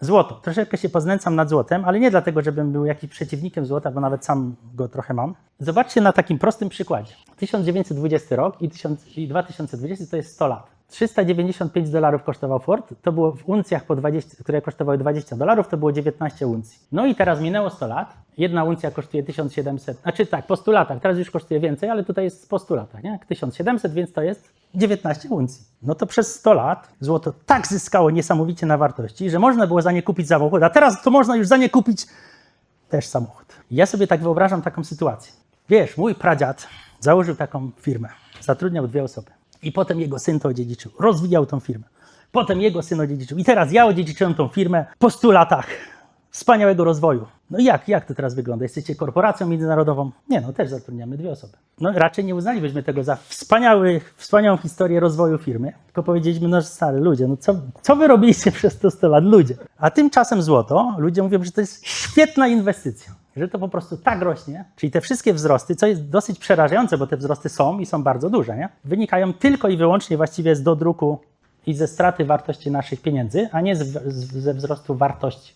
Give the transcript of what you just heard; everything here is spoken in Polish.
Złoto. Troszeczkę się poznęcam nad złotem, ale nie dlatego, żebym był jakimś przeciwnikiem złota, bo nawet sam go trochę mam. Zobaczcie na takim prostym przykładzie. 1920 rok i, 1000 i 2020 to jest 100 lat. 395 dolarów kosztował Ford, to było w uncjach, po 20, które kosztowały 20 dolarów, to było 19 uncji. No i teraz minęło 100 lat, jedna uncja kosztuje 1700, znaczy tak, po 100 latach, teraz już kosztuje więcej, ale tutaj jest po 100 latach, nie? 1700, więc to jest 19 uncji. No to przez 100 lat złoto tak zyskało niesamowicie na wartości, że można było za nie kupić samochód, a teraz to można już za nie kupić też samochód. Ja sobie tak wyobrażam taką sytuację. Wiesz, mój pradziad założył taką firmę, zatrudniał dwie osoby i potem jego syn to odziedziczył, rozwijał tą firmę. Potem jego syn odziedziczył i teraz ja odziedziczyłem tą firmę po 100 latach wspaniałego rozwoju. No jak, jak to teraz wygląda? Jesteście korporacją międzynarodową? Nie, no też zatrudniamy dwie osoby. No raczej nie uznalibyśmy tego za wspaniały, wspaniałą historię rozwoju firmy, tylko powiedzieliśmy, no stary ludzie, no co, co wy robiliście przez te 100 lat, ludzie? A tymczasem złoto, ludzie mówią, że to jest świetna inwestycja, że to po prostu tak rośnie, czyli te wszystkie wzrosty, co jest dosyć przerażające, bo te wzrosty są i są bardzo duże, nie? wynikają tylko i wyłącznie właściwie z dodruku i ze straty wartości naszych pieniędzy, a nie z, z, ze wzrostu wartości.